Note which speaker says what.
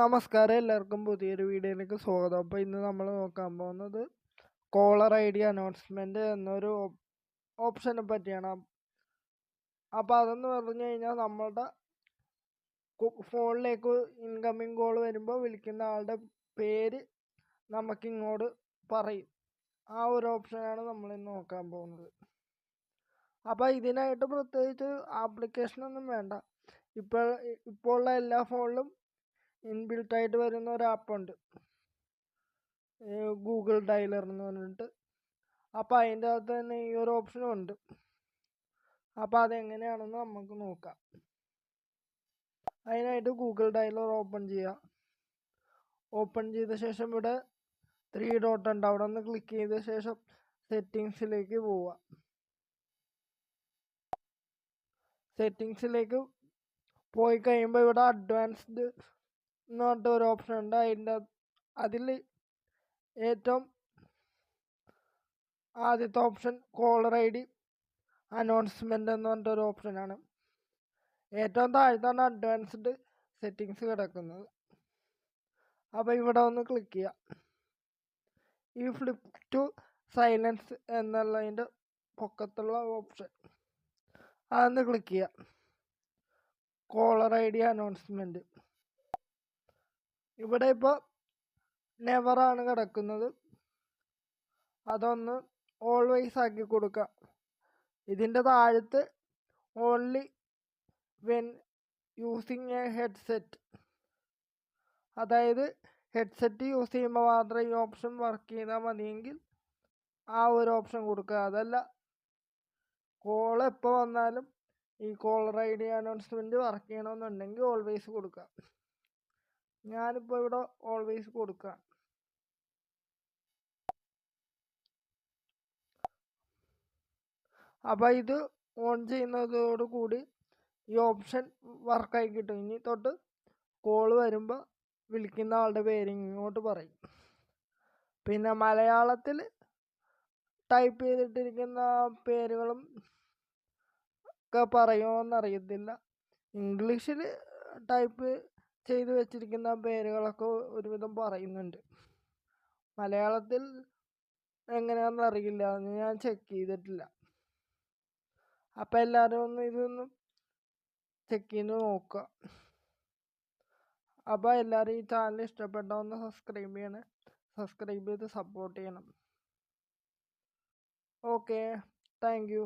Speaker 1: നമസ്കാരം എല്ലാവർക്കും പുതിയൊരു വീഡിയോയിലേക്ക് സ്വാഗതം. അപ്പോൾ ഇന്ന് നമ്മൾ നോക്കാൻ പോകുന്നത് കോളർ ഐ ഡി അനൗൺസ്മെന്റ് എന്നൊരു ഓപ്ഷനെ പറ്റിയാണ്. അപ്പോൾ അതെന്ന് പറഞ്ഞു കഴിഞ്ഞാൽ നമ്മളുടെ ഫോണിലേക്ക് ഇൻകമ്മിങ് കോൾ വരുമ്പോൾ വിളിക്കുന്ന ആളുടെ പേര് നമുക്ക് ഇങ്ങോട്ട് പറയും. ആ ഒരു ഓപ്ഷനാണ് നമ്മൾ ഇന്ന് നോക്കാൻ പോകുന്നത്. അപ്പോൾ ഇതിനായിട്ട് പ്രത്യേകിച്ച് ആപ്ലിക്കേഷനൊന്നും വേണ്ട. ഇപ്പോൾ ഇപ്പോൾ എല്ലാ ഫോണിലും ഇൻബിൽട്ട് ആയിട്ട് വരുന്ന ഒരു ആപ്പുണ്ട്. ഗൂഗിൾ ഡയലർ എന്ന് പറഞ്ഞിട്ട്. അപ്പോൾ അതിന്റെ അകത്ത് തന്നെ ഈ ഒരു ഓപ്ഷനും ഉണ്ട്. അപ്പോൾ അതെങ്ങനെയാണെന്ന് നമുക്ക് നോക്കാം. അതിനായിട്ട് ഗൂഗിൾ ഡയലർ ഓപ്പൺ ചെയ്യുക ഓപ്പൺ ചെയ്ത ശേഷം ഇവിടെ ത്രീ ഡോട്ട് ഉണ്ട്. അവിടെ ഒന്ന് ക്ലിക്ക് ചെയ്ത ശേഷം സെറ്റിങ്സിലേക്ക് പോവുക സെറ്റിങ്സിലേക്ക് പോയി കഴിയുമ്പോൾ ഇവിടെ അഡ്വാൻസ്ഡ് എന്ന് പറഞ്ഞിട്ട് ഒരു ഓപ്ഷൻ ഉണ്ട് അതിന്റെ അതിൽ ഏറ്റവും ആദ്യത്തെ option caller I D announcement എന്ന് പറഞ്ഞിട്ടൊരു ഓപ്ഷനാണ് ഏറ്റവും താഴത്താണ് അഡ്വാൻസ്ഡ് സെറ്റിങ്സ് കിടക്കുന്നത്. അപ്പോൾ ഇവിടെ ഒന്ന് ക്ലിക്ക് ചെയ്യാം. ഈ ഫ്ലിപ്പ് ടു സൈലൻസ് എന്നുള്ളതിന്റെ പൊക്കത്തുള്ള ഓപ്ഷൻ അതൊന്ന് ക്ലിക്ക് ചെയ്യാം. കോളർ ഐ ഡി അനൗൺസ്മെന്റ് ഇവിടെ ഇപ്പോൾ നെവറാണ് കിടക്കുന്നത്. അതൊന്ന് ഓൾവേസ് ആക്കി കൊടുക്കുക ഇതിന്റെ താഴത്ത് only when using a headset അതായത് ഹെഡ്സെറ്റ് യൂസ് ചെയ്യുമ്പോൾ മാത്രം ഈ ഓപ്ഷൻ വർക്ക് ചെയ്താൽ മതിയെങ്കിൽ ആ ഒരു ഓപ്ഷൻ കൊടുക്കുക അതല്ല കോൾ എപ്പോൾ വന്നാലും ഈ caller I D announcement work ചെയ്യണമെന്നുണ്ടെങ്കിൽ ഓൾവേസ് കൊടുക്കുക ഞാനിപ്പോൾ ഇവിടെ ഓൾവേസ് കൊടുക്കുക അപ്പോൾ ഇത് ഓൺ ചെയ്യുന്നതോടുകൂടി ഈ ഓപ്ഷൻ വർക്കായി കിട്ടും. ഇനി തൊട്ട് കോൾ വരുമ്പോൾ വിളിക്കുന്ന ആളുടെ പേര് ഇങ്ങോട്ട് പറയും. പിന്നെ മലയാളത്തിൽ ടൈപ്പ് ചെയ്തിട്ടിരിക്കുന്ന പേരുകളും ഒക്കെ പറയുമോയെന്നറിയത്തില്ല ഇംഗ്ലീഷിൽ ടൈപ്പ് ചെയ്ത് വെച്ചിരിക്കുന്ന പേരുകളൊക്കെ ഒരുവിധം പറയുന്നുണ്ട്. മലയാളത്തിൽ എങ്ങനെയാണെന്ന് അറിയില്ല. ഞാൻ ചെക്ക് ചെയ്തിട്ടില്ല. അപ്പം എല്ലാവരും ഒന്ന് ഇതൊന്ന് ചെക്ക് ചെയ്ത് നോക്കുക. അപ്പോൾ എല്ലാവരും ഈ ചാനൽ ഇഷ്ടപ്പെട്ട ഒന്ന് സബ്സ്ക്രൈബ് ചെയ്യണം. സബ്സ്ക്രൈബ് ചെയ്ത് സപ്പോർട്ട് ചെയ്യണം. Okay thank you